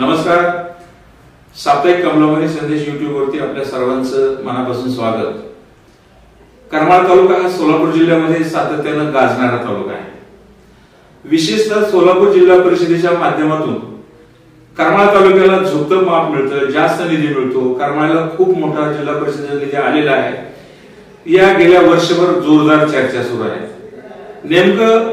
नमस्कार. साप्ताहिक कमलामणी संदेश युट्यूब वरती आपल्या सर्वांचं मनापासून स्वागत. करमाळ तालुका हा सोलापूर जिल्ह्यामध्ये सातत्यानं गाजणारा तालुका आहे. विशेषतः सोलापूर जिल्हा परिषदेच्या माध्यमातून करमाळ तालुक्याला झुकतं माप मिळतं जास्त निधी मिळतो. करमाळला खूप मोठा जिल्हा परिषदेचा निधी आलेला आहे. या गेल्या वर्षभर जोरदार चर्चा सुरू आहे. नेमकं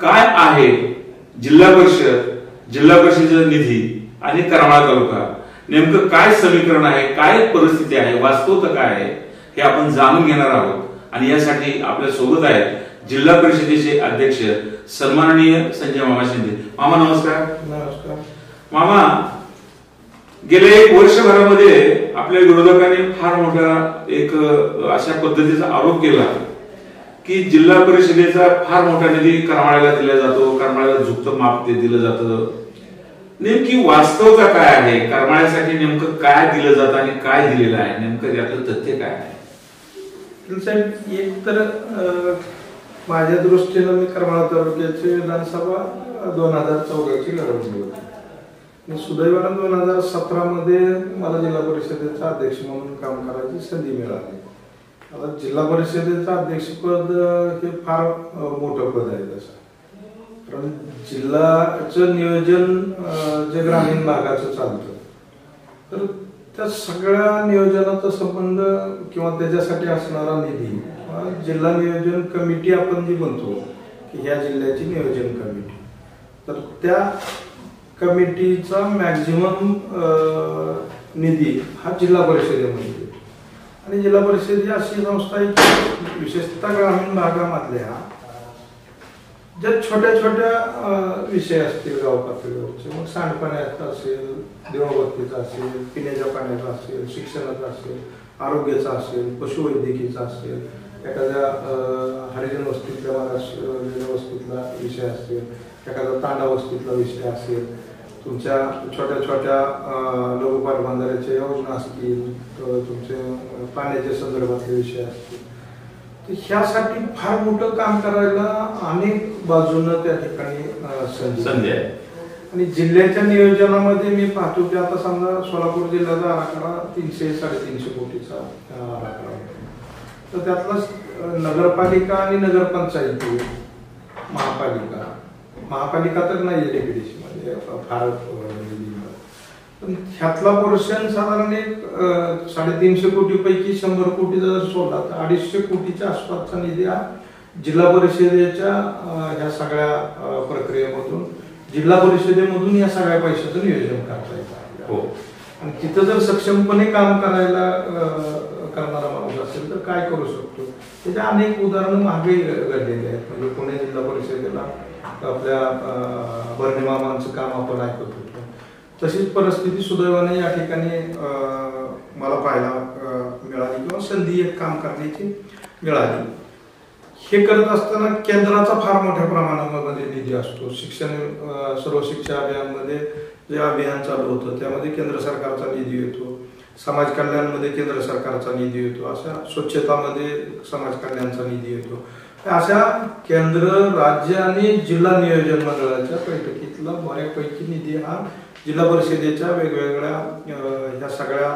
काय आहे जिल्हा परिषद जिल्हा परिषदेचा निधी? आणि करमाळा तालुका नेमकं काय समीकरण आहे? काय परिस्थिती आहे? वास्तवता काय आहे? हे आपण जाणून घेणार आहोत. आणि यासाठी आपल्यासोबत आहेत जिल्हा परिषदेचे अध्यक्ष सन्माननीय संजय मामा शिंदे. मामा नमस्कार. नमस्कार. मामा गेल्या एक वर्षभरामध्ये आपल्या विरोधकांनी फार मोठा एक अशा पद्धतीचा आरोप केला की जिल्हा परिषदेचा फार मोठा निधी करमाळ्याला दिला जातो. करमाळ्याला झुकतं माप ते दिलं जातं. नेमकी वास्तवता काय आहे? करमाळ्यासाठी नेमकं काय दिलं जातं आणि काय दिलेलं आहे? नेमकं त्यातलं तथ्य काय आहे? साहेब एक तर माझ्या दृष्टीनं मी करमाळा तालुक्याची विधानसभा दोन हजार चौदाची लढवली होती. सुदैवानं दोन हजार सतरामध्ये मला जिल्हा परिषदेचा अध्यक्ष म्हणून काम करायची संधी मिळाली. आता जिल्हा परिषदेचं अध्यक्षपद हे फार मोठं पद आहे तसं कारण जिल्हाचं नियोजन जे ग्रामीण भागाचं चालतं. तर त्या सगळ्या नियोजनाचा संबंध किंवा त्याच्यासाठी असणारा निधी किंवा जिल्हा नियोजन कमिटी आपण जी म्हणतो की ह्या जिल्ह्याची नियोजन कमिटी. तर त्या कमिटीचा मॅक्झिमम निधी हा जिल्हा परिषदेमध्ये. आणि जिल्हा परिषद ही अशी संस्था आहे की विशेषतः ग्रामीण भागामधल्या ज्या छोट्या छोट्या विषय असतील गाव पातळीवरचे मग सांडपाण्याचा असेल देवभक्तीचा असेल पिण्याच्या पाण्याचा असेल शिक्षणाचा असेल आरोग्याचा असेल पशुवैद्यकीचा असेल एखाद्या हरिजन वस्तीतल्या महाराष्ट्र वस्तीतला विषय असेल एखादा तांडा वस्तीतला विषय असेल तुमच्या छोट्या छोट्या लघुपाट बांधाऱ्याच्या योजना असतील तुमचे पाण्याच्या संदर्भातले विषय असतील. ह्यासाठी फार मोठं काम करायला अनेक बाजूनं त्या ठिकाणी संधी आहे आणि जिल्ह्याच्या नियोजनामध्ये मी पाहतो की आता समजा सोलापूर जिल्ह्याचा आराखडा तीनशे साडेतीनशे कोटीचा आराखडा. तर त्यातला नगरपालिका आणि नगरपंचायती महापालिका महापालिका तर नाही डेप्युटेशनमध्ये फार. पण ह्यातला पोर्शन साधारण एक साडेतीनशे कोटी पैकी शंभर कोटीचा जर सोडला तर अडीचशे कोटीच्या आसपासचा निधी हा जिल्हा परिषदेच्या ह्या सगळ्या प्रक्रियेमधून जिल्हा परिषदेमधून या सगळ्या पैशाचं नियोजन करता येतं. हो. आणि तिथं जर सक्षमपणे काम करायला करणारा माणूस असेल तर काय करू शकतो? त्याच्या अनेक उदाहरणं मागे घडलेली आहेत. म्हणजे पुणे जिल्हा परिषदेला आपल्या अं, भरणे मामांचं काम आपण ऐकत. होतो तशीच परिस्थिती सुदैवाने या ठिकाणी अं, मला पाहायला मिळाली किंवा संधी एक काम करण्याची मिळाली. हे करत असताना केंद्राचा फार मोठ्या प्रमाणामध्ये निधी असतो. शिक्षण सर्व शिक्षा अभियानमध्ये जे अभियान चालू होतं त्यामध्ये केंद्र सरकारचा निधी येतो. समाज कल्याणमध्ये केंद्र सरकारचा निधी येतो. अशा स्वच्छतामध्ये समाज कल्याणचा निधी येतो. अशा केंद्र राज्य आणि जिल्हा नियोजन मंडळाच्या बैठकीतला बऱ्यापैकी निधी हा जिल्हा परिषदेच्या वेगवेगळ्या ह्या सगळ्या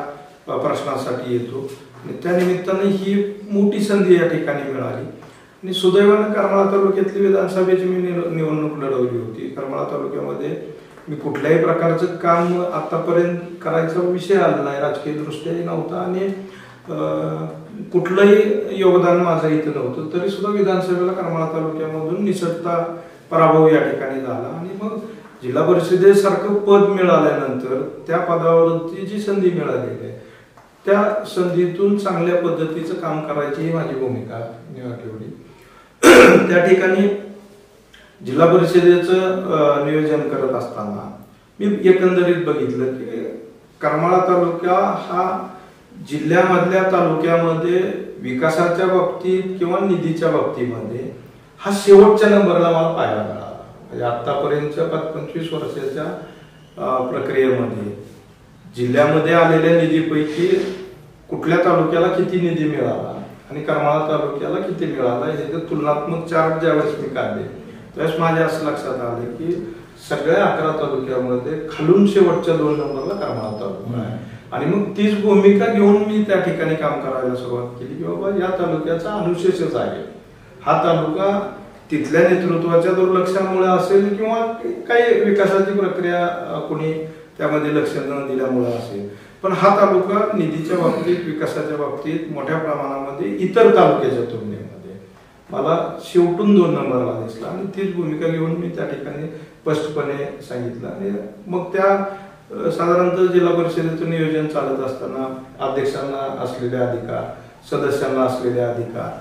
प्रश्नांसाठी येतो. आणि त्या निमित्ताने ही मोठी संधी या ठिकाणी मिळाली. आणि सुदैवानं करमाळा तालुक्यातली विधानसभेची मी निव- निवडणूक लढवली होती. करमाळा तालुक्यामध्ये मी कुठल्याही प्रकारचं काम आतापर्यंत करायचा विषय आला नाही. राजकीय दृष्ट्याही नव्हता आणि कुठलंही योगदान माझं इथं नव्हतं. तरी सुद्धा विधानसभेला करमाळा तालुक्यामधून निसटता पराभव या ठिकाणी झाला. आणि मग जिल्हा परिषदेसारखं पद मिळाल्यानंतर त्या पदावरती जी संधी मिळालेली आहे त्या संधीतून चांगल्या पद्धतीचं काम करायची ही माझी भूमिका मी ठेवली त्या ठिकाणी जिल्हा परिषदेचं नियोजन करत असताना मी एकंदरीत बघितलं की करमाळा तालुका हा जिल्ह्यामधल्या तालुक्यामध्ये विकासाच्या बाबतीत किंवा निधीच्या बाबतीमध्ये हा शेवटच्या नंबरला मला पाहायला मिळाला. म्हणजे आतापर्यंतच्या पाच पंचवीस वर्षाच्या प्रक्रियेमध्ये जिल्ह्यामध्ये आलेल्या निधीपैकी कुठल्या तालुक्याला किती निधी मिळाला आणि करमाळा तालुक्याला किती मिळाला हे जर तुलनात्मक चार्ट ज्यावेळेस मी काढले त्यावेळेस माझ्या असं लक्षात आलं की सगळ्या अकरा तालुक्यामध्ये खालून शेवटच्या दोन नंबरला करमाळा तालुका आहे. आणि मग तीच भूमिका घेऊन मी त्या ठिकाणी काम करायला सुरुवात केली की बाबा या तालुक्याचा अनुशेषच आहे. हा तालुका तिथल्या नेतृत्वाच्या दुर्लक्षामुळे असेल किंवा काही विकासाची प्रक्रिया कोणी त्यामध्ये लक्ष न दिल्यामुळे असेल. पण हा तालुका निधीच्या बाबतीत विकासाच्या बाबतीत मोठ्या प्रमाणामध्ये इतर तालुक्याच्या तुलनेमध्ये. मला शेवटून दोन नंबरला दिसला आणि तीच भूमिका घेऊन मी त्या ठिकाणी स्पष्टपणे सांगितलं. आणि मग त्या साधारणतः जिल्हा परिषदेचं नियोजन चालत असताना अध्यक्षांना असलेले अधिकार सदस्यांना असलेले अधिकार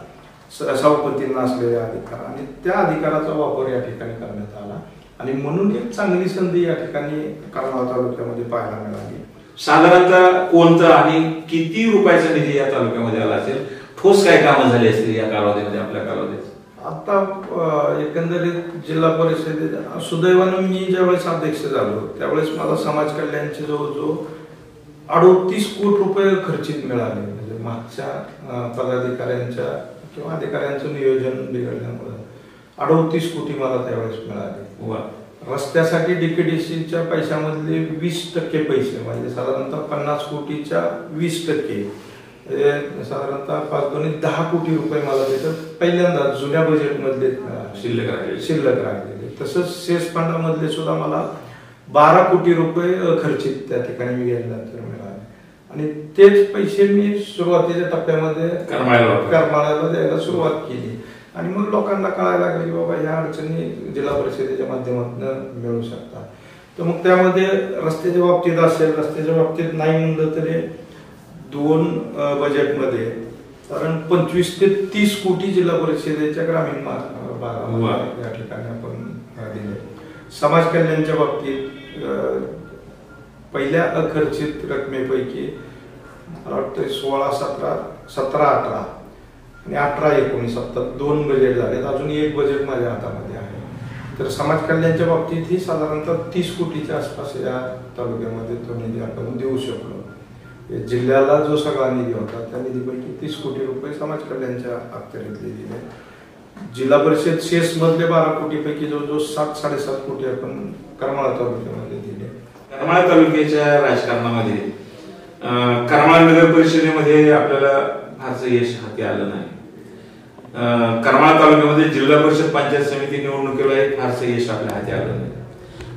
स- सभापतींना असलेले अधिकार. आणि त्या अधिकाराचा वापर या ठिकाणी करण्यात आला. आणि म्हणून एक चांगली संधी या ठिकाणी करमाळा तालुक्यामध्ये पाहायला मिळाली. साधारणतः कोणतं आणि किती रुपयाचा निधी या तालुक्यामध्ये आला असेल? ठोस काय कामं झाली असतील या कालावधीमध्ये आपल्या कालावधीत? आता एकंदरीत जिल्हा परिषदेत सुदैवानं मी ज्यावेळेस अध्यक्ष झालो त्यावेळेस मला समाज कल्याणचे जवळजवळ अडोतीस कोटी रुपये खर्चित मिळाले. म्हणजे मागच्या पदाधिकाऱ्यांच्या किंवा अधिकाऱ्यांचं नियोजन बिघडल्यामुळे. अडोतीस कोटी मला त्यावेळेस मिळाले. वा. रस्त्यासाठी डीकेडीसीच्या पैशामधले वीस टक्के पैसे म्हणजे साधारणतः पन्नास कोटीच्या वीस टक्के. साधारणतः पाच दोन्ही दहा कोटी रुपये मला त्याच्यात पहिल्यांदा जुन्या बजेटमधले. शिल्लक राहिलेले. शिल्लक राहिलेले. तसंच सेस फंडामधले सुद्धा मला बारा कोटी रुपये खर्चित त्या ठिकाणी मी मिळाले आणि तेच पैसे मी सुरुवातीच्या टप्प्यामध्ये करमाळ्याला द्यायला सुरुवात केली. आणि मग लोकांना कळायला लागलं की बाबा ह्या अडचणी जिल्हा परिषदेच्या माध्यमातून मिळू शकतात. तर मग त्यामध्ये रस्त्याच्या बाबतीत असेल रस्त्याच्या बाबतीत नाही म्हणलं तरी दोन बजेटमध्ये कारण पंचवीस ते तीस कोटी जिल्हा परिषदेच्या ग्रामीण. भागामध्ये या ठिकाणी आपण दिले. समाज कल्याणच्या बाबतीत पहिल्या अखर्चित रकमेपैकी मला वाटतं सोळा सतरा सतरा अठरा आणि अठरा एकोणीस आता दोन बजेट झालेत. अजून एक बजेट माझ्या हातामध्ये आहे. तर समाज कल्याणच्या बाबतीत ही साधारणतः तीस कोटीच्या आसपास या तालुक्यामध्ये तो निधी आपण देऊ शकलो. जिल्ह्याला जो सगळा निधी होता त्या निधीपैकी तीस कोटी रुपये समाज कल्याणच्या अखत्यारीतले दिले जिल्हा परिषद शेस मधले बारा कोटीपैकी जवळजवळ सात साडेसात कोटी आपण करमाळा तालुक्यामध्ये करमाळा तालुक्याच्या राजकारणामध्ये करमाळा नगर परिषदेमध्ये आपल्याला फारसं यश हाती आलं नाही. करमाळा तालुक्यामध्ये जिल्हा परिषद पंचायत समिती निवडणुकीला एक फारसं यश आपल्या हाती आलं नाही.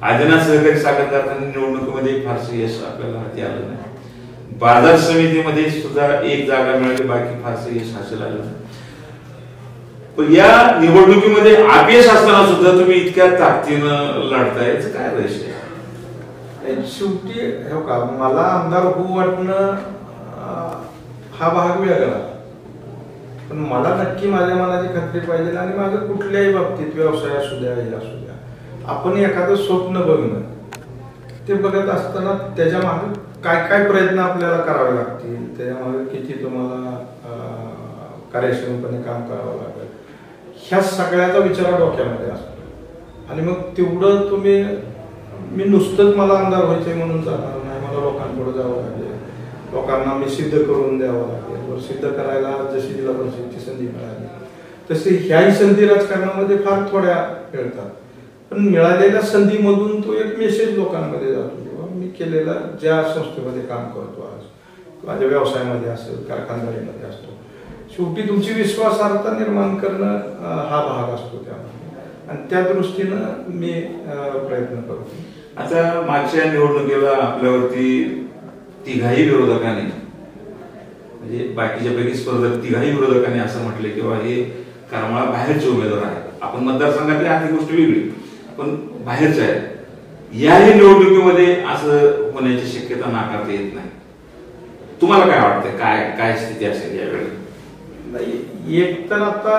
आदिना सहकारी साखर कारखाना निवडणुकीमध्ये फारसं यश आपल्याला हाती आलं नाही. बाजार समितीमध्ये सुद्धा एक जागा मिळाली बाकी फारसं यश हासिल आलं नाही. पण या निवडणुकीमध्ये अपयश असताना सुद्धा तुम्ही इतक्या ताकदीनं लढताय काय रहस्य आहे? शेवटी हे का मला आमदार होऊ वाटणं हा भाग वेगळा. पण मला नक्की माझ्या मनाची खात्री पाहिजे आणि माझं कुठल्याही बाबतीत व्यवसाय असू द्या हे असू द्या. आपण एखादं स्वप्न बघणं ते बघत असताना त्याच्यामागे काय काय प्रयत्न आपल्याला करावे लागतील? त्याच्यामागे किती तुम्हाला कार्यक्षमपणे काम करावं लागेल? ह्या सगळ्याचा विचार डोक्यामध्ये असतो. आणि मग तेवढं तुम्ही मी नुसतंच मला आमदार व्हायचे म्हणून जाणार नाही. मला लोकांपुढे जावं लागेल. लोकांना मी सिद्ध करून द्यावं लागेल. वर सिद्ध करायला जशी जिल्हा परिषदची संधी मिळाली तशी ह्याही संधी राजकारणामध्ये फार थोड्या मिळतात. पण मिळालेल्या संधीमधून तो एक मेसेज लोकांमध्ये जातो किंवा मी केलेला ज्या संस्थेमध्ये काम करतो आज माझ्या व्यवसायामध्ये असेल कारखानदारीमध्ये असतो शेवटी तुमची विश्वासार्हता निर्माण करणं हा भाग असतो त्यामध्ये. आणि त्या दृष्टीनं मी प्रयत्न करतो. आता मागच्या निवडणुकीला आपल्यावरती तिघाही विरोधकांनी म्हणजे बाकीच्या पैकी स्पर्धक तिघाही विरोधकांनी असं म्हटले किंवा हे करमाळा बाहेरचे उमेदवार आहेत. आपण मतदारसंघातली आर्थिक गोष्ट वेगळी पण बाहेरचे आहेत. याही निवडणुकीमध्ये असं होण्याची शक्यता नाकारता येत नाही. तुम्हाला काय वाटतं काय काय स्थिती असेल यावेळी? नाही एक तर आता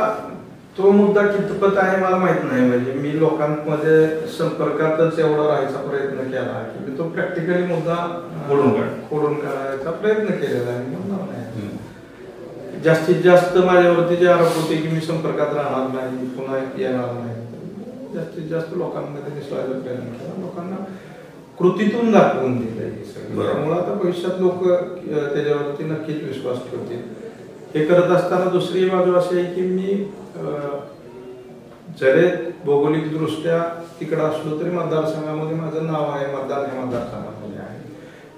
तो मुद्दा कितपत आहे मला माहीत नाही म्हणजे मी लोकांमध्ये संपर्कातच एवढा राहायचा प्रयत्न केला की मी तो प्रॅक्टिकली मुद्दा खोडून. खोडून काढायचा प्रयत्न केलेला आहे म्हणणार नाही हम्म. जास्तीत जास्त माझ्यावरती जे आरोप होते की मी संपर्कात राहणार नाही पुन्हा येणार नाही जास्तीत जास्त लोकांमध्ये मिसळायचा प्रयत्न केला लोकांना कृतीतून दाखवून हे बरोबर. त्यामुळे आता भविष्यात लोक त्याच्यावरती नक्कीच विश्वास ठेवतील हे करत असताना दुसरी बाजू अशी आहे की मी जरी भौगोलिक दृष्ट्या तिकडं असलो तरी मतदारसंघामध्ये माझं नाव आहे मतदान हे मतदारसंघामध्ये आहे.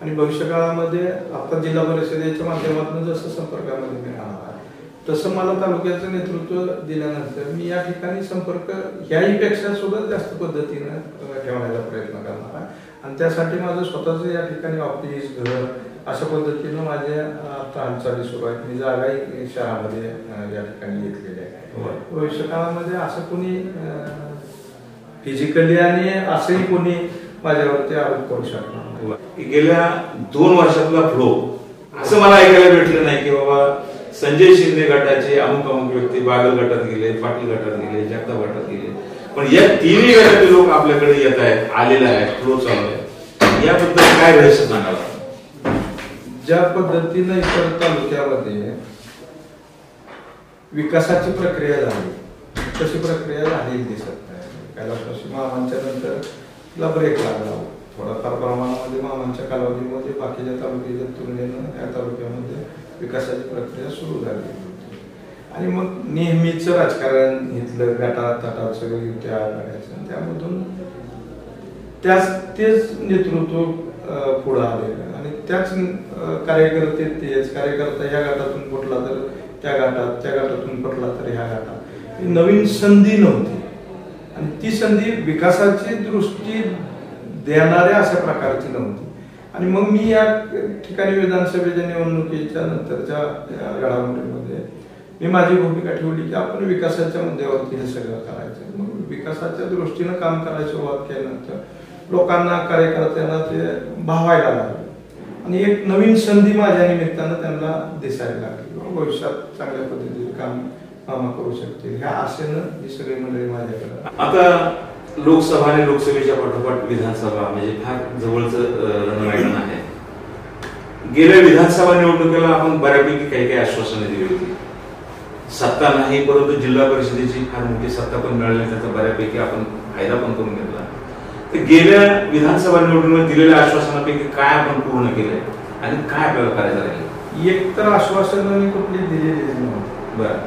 आणि भविष्यकाळामध्ये आता जिल्हा परिषदेच्या माध्यमातून जसं संपर्कामध्ये मी राहणार आहे तसं मला तालुक्याचं नेतृत्व दिल्यानंतर मी या ठिकाणी संपर्क ह्याही पेक्षा सुद्धा जास्त पद्धतीनं ठेवण्याचा प्रयत्न करणार आहे. आणि त्यासाठी माझं स्वतःचं या ठिकाणी ऑफिस घर अशा पद्धतीनं माझ्या अ, आता हालचाली सुरू आहेत मी जागाही शहरामध्ये या ठिकाणी घेतलेली आहे. भविष्यकाळामध्ये असं कोणी फिजिकली आणि असंही कोणी माझ्यावरती आरोप करू शकणार गेल्या दोन वर्षातला फ्लो असं मला ऐकायला भेटलं नाही की बाबा संजय शिंदे गटाचे अमुक अमुक व्यक्ती बागल गटात गेले पाटील गटात गेले जगताप गटात गेले. पण या तिन्ही गटातले लोक आपल्याकडे येत आहेत आलेले आहेत फ्लो चालू आहे याबद्दल काय रहस्य सांगावं ज्या पद्धतीनं इतर तालुक्यामध्ये विकासाची प्रक्रिया झाली तशी प्रक्रिया झालेली दिसत नाही. कैलासवासी मामांच्या नंतर तिला ब्रेक लागला. थोडाफार प्रमाणामध्ये मामांच्या कालावधीमध्ये बाकीच्या तालुक्याच्या तुलनेनं या तालुक्यामध्ये विकासाची प्रक्रिया सुरू झाली होती. आणि मग नेहमीच राजकारण घेतलं गटात तटात सगळं युत्या आघाड्याचं त्यामधून त्याच तेच नेतृत्व पुढं आलेलं. त्याच कार्यकर्ते तेच कार्यकर्ता ह्या गटातून फुटला तर त्या गटात त्या गटातून फुटला तर ह्या गटात नवीन संधी नव्हती. आणि ती संधी विकासाची दृष्टी देणाऱ्या अशा प्रकारची नव्हती. आणि मग मी या ठिकाणी विधानसभेच्या निवडणुकीच्या नंतरच्या घडामोडीमध्ये मी माझी भूमिका ठेवली की आपण विकासाच्या मुद्द्यावरती हे सगळं करायचं. मग विकासाच्या दृष्टीनं काम करायला सुरुवात केल्यानंतर लोकांना कार्यकर्त्यांना ते भावायला लागलं. आणि एक नवीन संधी माझ्या निमित्तानं त्यांना दिसायला लागली. हो, भविष्यात चांगल्या पद्धतीने काम मामा करू शकतील. ह्या आशेनं ही सगळी मंडळी माझ्याकडे आता लोकसभा आणि लोकसभेच्या पाठोपाठ विधानसभा म्हणजे फार जवळच रणरायण आहे. गेल्या विधानसभा निवडणुकीला आपण बऱ्यापैकी काही काही आश्वासने दिली होती. सत्ता नाही परंतु जिल्हा परिषदेची फार मोठी सत्ता पण मिळाली त्याचा बऱ्यापैकी आपण फायदा पण करून घेतला. तर गेल्या विधानसभा निवडणुकीत दिलेल्या आश्वासनापैकी काय आपण पूर्ण केलंय? आणि काय आपल्याला करायचं राहील? एक तर आश्वासनं मी कुठली दिलेली नव्हती बरं.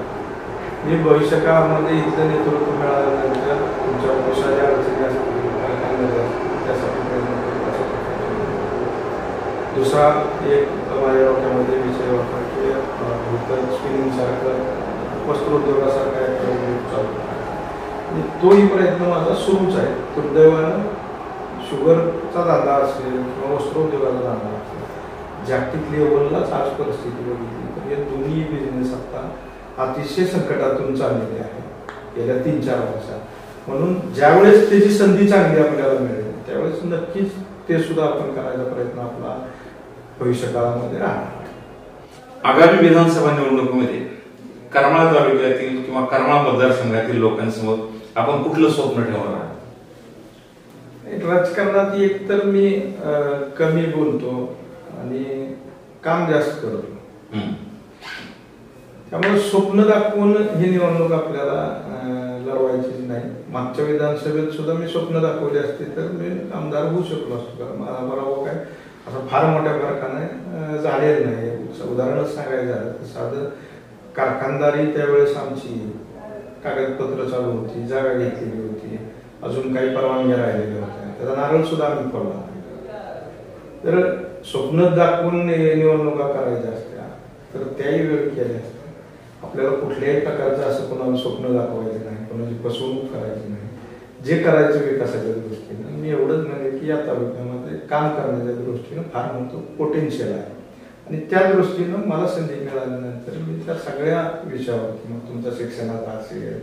मी भविष्यकाळामध्ये इथलं नेतृत्व मिळाल्यानंतर तुमच्या व्यवसायाच्या अडचणी त्यासाठी प्रयत्न. दुसरा एक माझ्या डोक्यामध्ये विषय होता की भूतल स्पिनिंग सारखं वस्त्रोद्योगासारखा एक चालू म्हणजे तोही प्रयत्न माझा सुरूच आहे. दुर्दैवानं शुगरचा धंदा असेल किंवा वस्त्रोद्योगाचा धंदा असेल जागतिक लेवललाच आज परिस्थिती बघितली तर हे दोन्ही बिझनेस आता अतिशय संकटातून चाललेले आहे गेल्या तीन चार वर्षात. म्हणून ज्यावेळेस त्याची संधी चांगली आपल्याला मिळेल त्यावेळेस नक्कीच ते सुद्धा आपण करायचा प्रयत्न आपला भविष्यकाळामध्ये राहणार. आगामी विधानसभा निवडणुकीमध्ये करमाळा तालुक्यातील किंवा करमाळा मतदारसंघातील लोकांसमोर आपण कुठलं स्वप्न ठेवणार? आहात राजकारणात एक तर मी कमी बोलतो आणि काम जास्त करतो. त्यामुळे स्वप्न दाखवून ही निवडणूक आपल्याला लढवायची नाही. मागच्या विधानसभेत सुद्धा मी स्वप्न दाखवले असते तर मी आमदार होऊ शकलो असतो कारण मला बरोबर काय असं फार मोठ्या फरकाने झालेलं नाही. उदाहरणच सांगायचं झालं तर साधं कारखानदारी त्यावेळेस आमची कागदपत्र चालू होती जागा घेतलेली होती अजून काही परवानग्या राहिलेल्या होत्या. त्याचा नारळ सुद्धा आम्ही पडला तर स्वप्न दाखवून निवडणुका करायच्या असत्या तर त्याही वेळ केल्या असत्या. आपल्याला कुठल्याही प्रकारचं असं कोणाला स्वप्न दाखवायचं नाही कोणाची फसवणूक करायची नाही. जे करायचं विकासाच्या दृष्टीनं मी एवढंच म्हणेन की या तालुक्यामध्ये काम करण्याच्या दृष्टीनं फार मोठं पोटेन्शियल आहे. आणि त्या दृष्टीनं मला संधी मिळाल्यानंतर मी त्या सगळ्या विषयावरती मग तुमच्या शिक्षणाचा असेल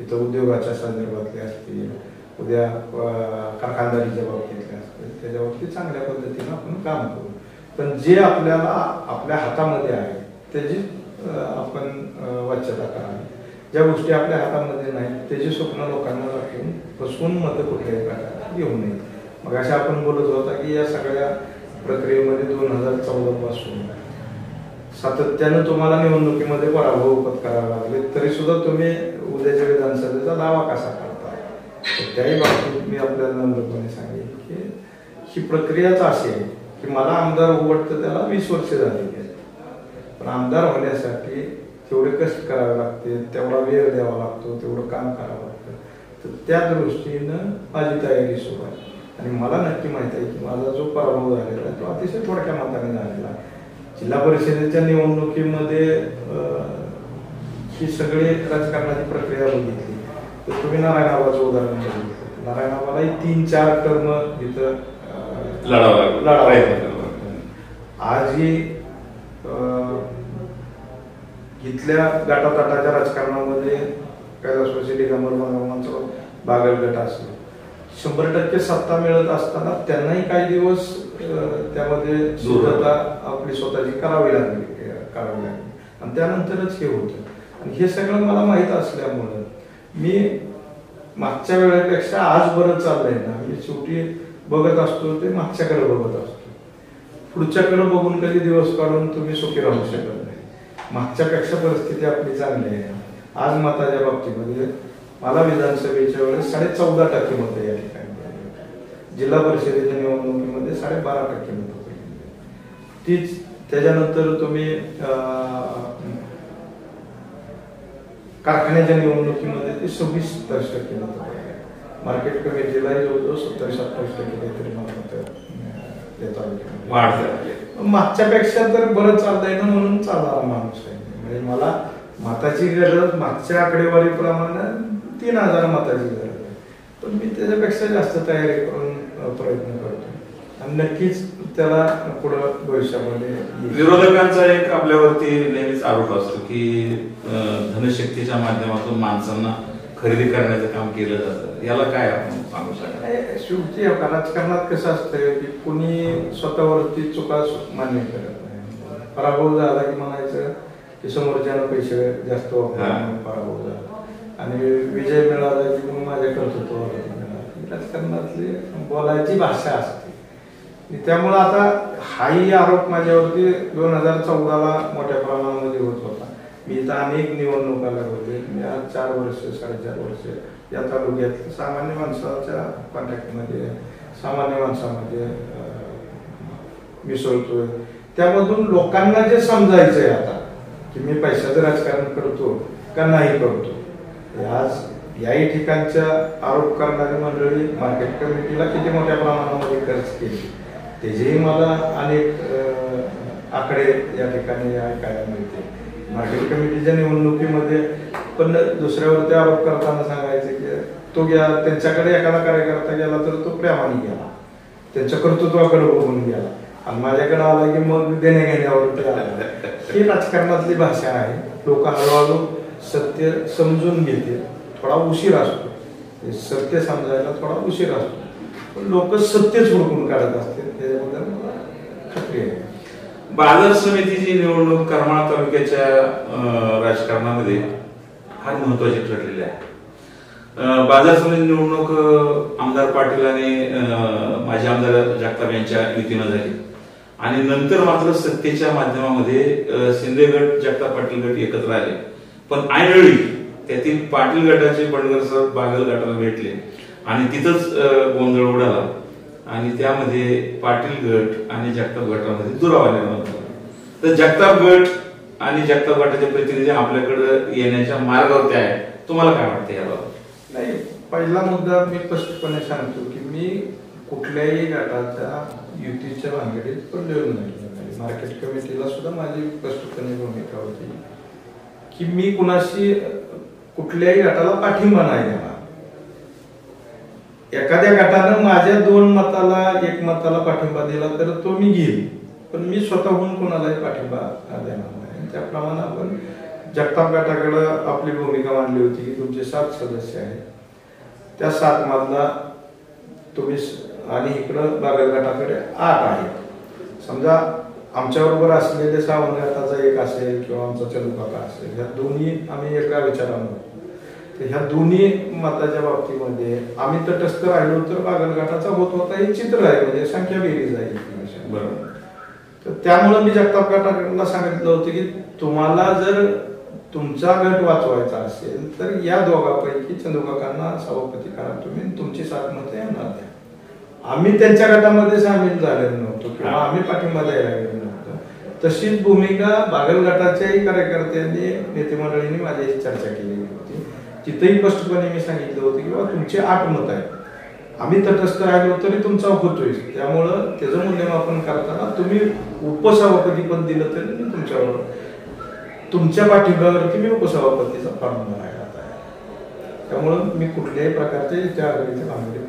इथं उद्योगाच्या संदर्भातले असतील उद्या कारखानदारीच्या बाबतीतले असतील त्याच्यावरती चांगल्या पद्धतीनं आपण काम करू. पण जे आपल्याला आपल्या हातामध्ये आहे त्याची आपण वाच्यता करावी. ज्या गोष्टी आपल्या हातामध्ये नाहीत त्याची स्वप्न लोकांना दाखवून फसवून मतं कुठल्याही प्रकारे येऊ नये मग अशा आपण बोलत होता की या सगळ्या प्रक्रियेमध्ये दोन हजार चौदा पासून. सातत्यानं तुम्हाला निवडणुकीमध्ये पराभव पत्करावे लागले तरी सुद्धा तुम्ही उद्याच्या विधानसभेचा दावा कसा करता? तर त्याही बाबतीत मी आपल्याला नम्रपणे सांगेन की ही प्रक्रियाच अशी आहे की मला आमदार उघडतं त्याला वीस वर्ष झालेली आहेत. पण आमदार होण्यासाठी तेवढे कष्ट करावे लागते तेवढा वेळ द्यावा लागतो तेवढं काम करावं लागतं. तर त्या दृष्टीनं माझी तयारी सुरू आहे आणि मला नक्की माहीत आहे की माझा जो पराभव झालेला तो अतिशय थोडक्या मताने झालेला जिल्हा परिषदेच्या निवडणुकीमध्ये ही सगळी राजकारणाची प्रक्रिया बघितली. तर तुम्ही नारायणाबाचं उदाहरण बघितलं. नारायणाबालाही तीन चार टर्म इथं लढावं. लढावं. आजही इथल्या गाठाताटाच्या राजकारणामध्ये कैलासवासी भगवानचा बागल गट असेल शंभर टक्के सत्ता मिळत असताना त्यांनाही काही दिवस त्यामध्ये सिद्धता आपली स्वतःची करावी लागली करावी लागली. आणि त्यानंतरच हे होतं. आणि हे सगळं मला माहीत असल्यामुळं मी मागच्या वेळेपेक्षा आज बरं चाललंय ना. मी शेवटी बघत असतो ते मागच्याकडे बघत असतो. पुढच्याकडे बघून कधी दिवस काढून तुम्ही सुखी राहू शकत नाही. मागच्यापेक्षा परिस्थिती आपली चांगली आहे. आज मताच्या बाबतीमध्ये मला विधानसभेच्या वेळेस साडे चौदा टक्के मतं या ठिकाणी मिळाली. जिल्हा परिषदेच्या निवडणुकीमध्ये साडे बारा टक्के मतं तीच त्याच्यानंतर तुम्ही कारखान्याच्या निवडणुकीमध्ये ते सव्वीस सत्तावीस टक्के मतं मार्केट कमिटीलाही जवळजवळ सत्तावीस अठ्ठावीस टक्के काहीतरी मला मतं. वाढ झाली. मागच्यापेक्षा तर बरं चाललंय ना म्हणून चालणारा माणूस आहे म्हणजे मला मताची गरज मागच्या आकडेवारीप्रमाणे तीन हजार मताची गरज आहे. पण मी त्याच्यापेक्षा जास्त तयारी करून प्रयत्न करतो. आणि नक्कीच त्याला पुढं भविष्यामध्ये. विरोधकांचा एक आपल्यावरती नेहमीच आरोप असतो की धनशक्तीच्या माध्यमातून माणसांना खरेदी करण्याचं काम केलं जातं. याला काय आपण सांगू नाही, शेवटी राजकारणात कसं असतंय की कुणी स्वतःवरती चुका मान्य करत नाही. पराभव झाला की म्हणायचं की समोरच्यानं पैसे जास्त पराभव झाला. आणि विजय मिळाला की मग माझ्या कर्तृत्वावरती राजकारणातली बोलायची भाषा असते. त्यामुळं आता हाही आरोप माझ्यावरती दोन हजार चौदाला मोठ्या प्रमाणामध्ये होत होता. मी इथं अनेक निवडणुका लढवले मी आज चार वर्ष साडेचार वर्ष या तालुक्यात सामान्य माणसाच्या कॉन्टॅक्टमध्ये सामान्य माणसामध्ये मिसळतोय त्यामधून लोकांना जे समजायचंय आता की मी पैशाचं राजकारण करतो का नाही करतो आज याही ठिकाणच्या आरोप करणारी मंडळी मार्केट कमिटीला किती मोठ्या प्रमाणामध्ये खर्च केली? त्याचेही मला अनेक आकडे या ठिकाणी ऐकायला मिळते मार्केट कमिटीच्या निवडणुकीमध्ये पण दुसऱ्यावरती आरोप करताना सांगायचे की तो गेला त्यांच्याकडे एखादा कार्यकर्ता गेला तर तो प्रेमाने गेला. त्यांच्या कर्तृत्वाकडे बघून गेला. आणि माझ्याकडे आला की मग देण्या घेण्यावरती आला. ही राजकारणातली भाषा आहे. लोक हळूहळू सत्य समजून घेते थोडा उशीर असतो. सत्य समजायला थोडा उशीर असतो. पण लोक सत्यच हुडकून काढत असते त्याच्याबद्दल मला खात्री आहे. बाजार समितीची निवडणूक करमाळा तालुक्याच्या राजकारणामध्ये फार महत्वाची ठरलेली आहे. बाजार समिती निवडणूक आमदार पाटील आणि माजी आमदार जगताप यांच्या युतीनं झाली. आणि नंतर मात्र सत्तेच्या माध्यमामध्ये शिंदे गट जगताप पाटील गट एकत्र आले. पण ऐनवेळी त्यातील पाटील गटाचे बंडगर सर बागल गटाला भेटले. आणि तिथंच गोंधळ उडाला. आणि त्यामध्ये पाटील गट आणि जगताप गटामध्ये दुरावा निर्माण झाला तर जगताप गट आणि जगताप गटाचे प्रतिनिधी आपल्याकडे येण्याच्या मार्गावरती आहे तुम्हाला काय वाटतं याबाबत नाही पहिला मुद्दा मी स्पष्टपणे सांगतो की मी कुठल्याही गटाच्या युतीच्या भानगडीत पडलेलो नाही. मार्केट कमिटीला सुद्धा माझी स्पष्टपणे भूमिका होती. की मी कुणाशी कुठल्याही गटाला पाठिंबा नाही देणार. एखाद्या गटानं माझ्या दोन मताला एक मताला पाठिंबा दिला तर तो मी घेईल पण मी स्वतःहून कुणालाही पाठिंबा देणार नाही? त्याप्रमाणे आपण जगताप गटाकडं आपली भूमिका मांडली होती की तुमचे सात सदस्य आहेत. त्या सात मधला तुम्ही आणि इकडं बागल गटाकडे आठ आहेत. समजा आमच्याबरोबर असलेले सावंत गटाचा एक असेल किंवा आमचा चंदुकाका असेल ह्या दोन्ही आम्ही एका विचारानं होतो. तर ह्या दोन्ही मताच्या बाबतीमध्ये आम्ही तटस्थ राहिलो तर बागल गटाचा होत होता हे चित्र आहे म्हणजे संख्या बेरीज आहे. बरोबर तर त्यामुळं मी जगताप गटाला सांगितलं होतं की तुम्हाला जर तुमचा गट वाचवायचा असेल तर या दोघांपैकी चंदुकाकांना सभापती करा तुम्ही तुमची सात मतं यांना द्या आम्ही त्यांच्या गटामध्ये सामील झालेलो नव्हतो किंवा. आम्ही पाठिंबा द्यायला गेलो नव्हतो. तशीच भूमिका बागल गटाच्याही कार्यकर्त्यांनी नेते मंडळींनी माझ्याशी चर्चा केलेली होती. तिथेही स्पष्टपणे मी सांगितलं होतं की बाबा तुमचे आठ मत आहेत. आम्ही तटस्थ राहिलो तरी तुमचा होतोय त्यामुळं त्याचं मूल्यमापन करताना तुम्ही उपसभापती पद दिलं तरी मी तुमच्यावर तुमच्या पाठिंब्यावरती मी उपसभापतीचा राहिला आहे. त्यामुळं मी कुठल्याही प्रकारचे त्या आघाडीच्या कामगिरी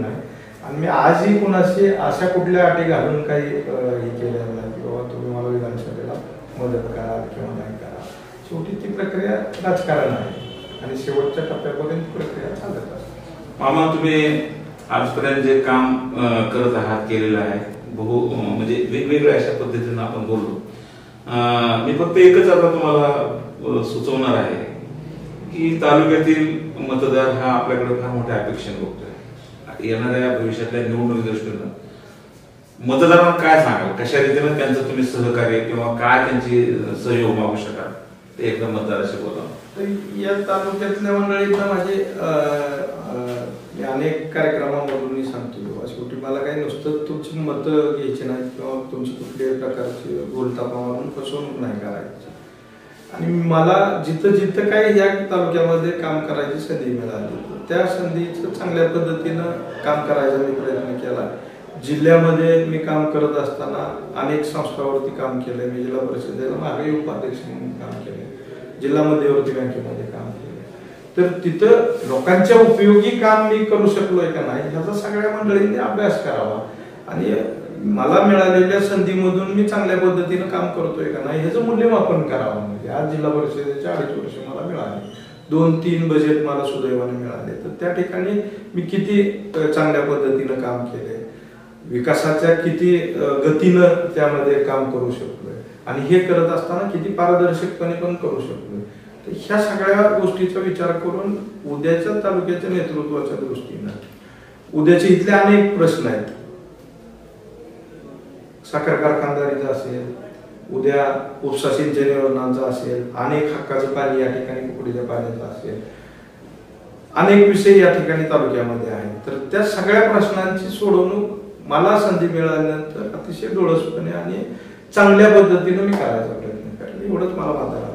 नाही. आणि मी आजही कुणाशी अशा कुठल्या अटी घालून काही हे केलेलं नाही की बाबा तुम्ही मला विधानसभेला मदत करा किंवा नाही करा. शेवटी ती प्रक्रिया राजकारण आहे. आणि शेवटच्या टप्प्यापर्यंत प्रक्रिया चालत असते. मामा तुम्ही आजपर्यंत जे काम करत आहात केलेलं आहे बहु म्हणजे वेगवेगळ्या अशा पद्धतीनं आपण बोललो. मी फक्त एकच आता तुम्हाला सुचवणार आहे की तालुक्यातील मतदार हा आपल्याकडे फार मोठ्या अपेक्षेने बघतोय. येणाऱ्या भविष्यातल्या निवडणुकी दृष्टीनं मतदारांना काय सांगाल? कशा रीतीनं त्यांचं तुम्ही सहकार्य किंवा काय त्यांची सहयोग मागू शकाल? ते एकदा मतदाराशी बोला. तर या तालुक्यातल्या मंडळींना माझे अनेक कार्यक्रमामधून मी सांगतो. शेवटी मला काही नुसतं तुमची मतं घ्यायची नाही किंवा तुमची कुठल्याही प्रकारची बोलतापा म्हणून फसवणूक नाही करायची. आणि मला जिथं जिथं काही या तालुक्यामध्ये काम करायची संधी मिळाली त्या संधीचं चांगल्या पद्धतीनं काम करायचा मी प्रयत्न केला. जिल्ह्यामध्ये मी काम करत असताना अनेक संस्थावरती काम केलं. मी जिल्हा परिषदेला मागे उपाध्यक्ष म्हणून काम केले. जिल्हा मध्यवर्ती बँकेमध्ये काम केलं. तर तिथं लोकांच्या उपयोगी काम मी करू शकलोय का नाही ह्याचा सगळ्या मंडळींनी अभ्यास करावा. आणि मला मिळालेल्या संधीमधून मी चांगल्या पद्धतीनं काम करतोय का नाही ह्याचं मूल्यमापन करावं म्हणजे. आज जिल्हा परिषदेचे अडीच वर्ष मला मिळाले. दोन तीन बजेट मला सुदैवाने मिळाले. तर त्या ठिकाणी मी किती चांगल्या पद्धतीनं काम केलंय? विकासाच्या किती गतीनं त्यामध्ये काम करू शकलोय? आणि हे करत असताना किती पारदर्शकपणे पण करू शकलोय? तर ह्या सगळ्या गोष्टीचा विचार करून उद्याच्या तालुक्याच्या नेतृत्वाच्या दृष्टीनं उद्याचे इथले अनेक प्रश्न आहेत. साखर कारखानदारीचा असेल उद्या उपसा सिंचन योजनांचा असेल अनेक हक्काचं पाणी या ठिकाणी कुकडीच्या पाण्याचं असेल. अनेक विषय या ठिकाणी तालुक्यामध्ये आहेत. तर त्या सगळ्या प्रश्नांची सोडवणूक मला संधी मिळाल्यानंतर अतिशय डोळसपणे आणि चांगल्या पद्धतीनं मी करायचा प्रयत्न करेन एवढंच मला मतदारांना